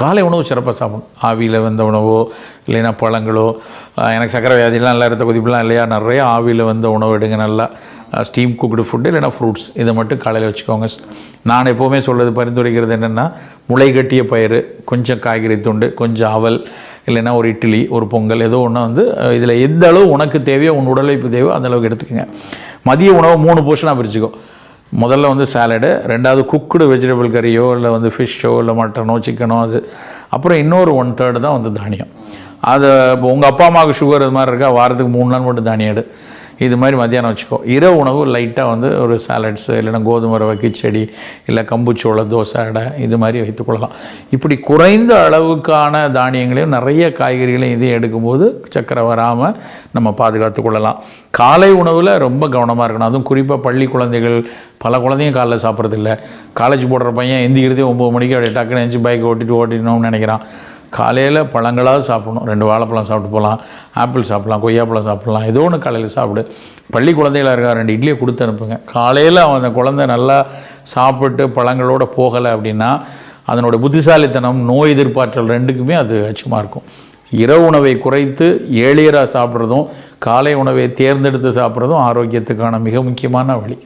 காலை உணவு சிறப்பாக சாப்பிடணும். ஆவியில் வந்த உணவோ இல்லைன்னா பழங்களோ எனக்கு சக்கரை வியாதிலாம் இல்லை இருக்க கொதிப்புலாம் இல்லையா? நிறைய ஆவியில் வந்த உணவு எடுங்க நல்லா. ஸ்டீம் குக்டு ஃபுட்டு இல்லைன்னா ஃப்ரூட்ஸ் இதை மட்டும் காலையில் வச்சுக்கோங்க. நான் எப்போவுமே சொல்கிறது பரிந்துரைக்கிறது என்னென்னா முளை கட்டிய பயிறு கொஞ்சம் காய்கறி துண்டு கொஞ்சம் அவல் இல்லைன்னா ஒரு இட்லி ஒரு பொங்கல் ஏதோ ஒன்று வந்து இதில் எந்த அளவு உனக்கு தேவையோ உன் உடலுழைப்பு தேவையோ அந்த அளவுக்கு மதிய உணவை மூணு போர்ஷனாக பிரிச்சுக்கோ. முதல்ல வந்து சாலடு ரெண்டாவது குக்குடு வெஜிடபிள் கறியோ இல்லை வந்து ஃபிஷ்ஷோ இல்லை மட்டனோ சிக்கனோ அது. அப்புறம் இன்னொரு ஒன் தேர்டு தான் வந்து தானியம். அதை இப்போ உங்கள் அப்பா அம்மாவுக்கு சுகர் இது மாதிரி இருக்கா? வாரத்துக்கு மூணு நாள் மட்டும் தானியம் எடு. இது மாதிரி மத்தியானம் வச்சுக்கோ. இரவு உணவு லைட்டாக வந்து ஒரு சாலட்ஸு இல்லைன்னா கோதுமை ரவை கிச்சடி இல்லை கம்புச்சோளை தோசை அடை இது மாதிரி வைத்துக்கொள்ளலாம் இப்படி குறைந்த அளவுக்கான தானியங்களையும் நிறைய காய்கறிகளையும் இதையும் எடுக்கும்போது சக்கரை வராமல் நம்ம பாதுகாத்து கொள்ளலாம். காலை உணவில் ரொம்ப கவனமாக இருக்கணும். அதுவும் குறிப்பாக பள்ளி குழந்தைகள் பல குழந்தையும் காலைல சாப்பிட்றதில்ல. காலேஜ் போடுற பையன் எந்திக்கிறதே ஒம்பது மணிக்கு அப்படியே டக்குன்னு எழுந்து பைக் ஓட்டிட்டு ஓட்டிடணும்னு நினைக்கிறான். காலையில் பழங்களாவது சாப்பிடணும். ரெண்டு வாழைப்பழம் சாப்பிட்டு போகலாம் ஆப்பிள் சாப்பிடலாம் கொய்யாப்பழம் சாப்பிட்லாம் ஏதோ ஒன்று காலையில் சாப்பிடு. பள்ளி குழந்தைகளாக இருக்கா ரெண்டு இட்லியை கொடுத்து அனுப்புங்க. காலையில் அவன் அந்த குழந்தை நல்லா சாப்பிட்டு பழங்களோட போகலை அப்படின்னா அதனோட புத்திசாலித்தனம் நோய் எதிர்ப்பாற்றல் ரெண்டுக்குமே அது அச்சமாக இருக்கும். இரவு உணவை குறைத்து ஏழியராக சாப்பிட்றதும் காலை உணவை தேர்ந்தெடுத்து சாப்பிட்றதும் ஆரோக்கியத்துக்கான மிக முக்கியமான வழி.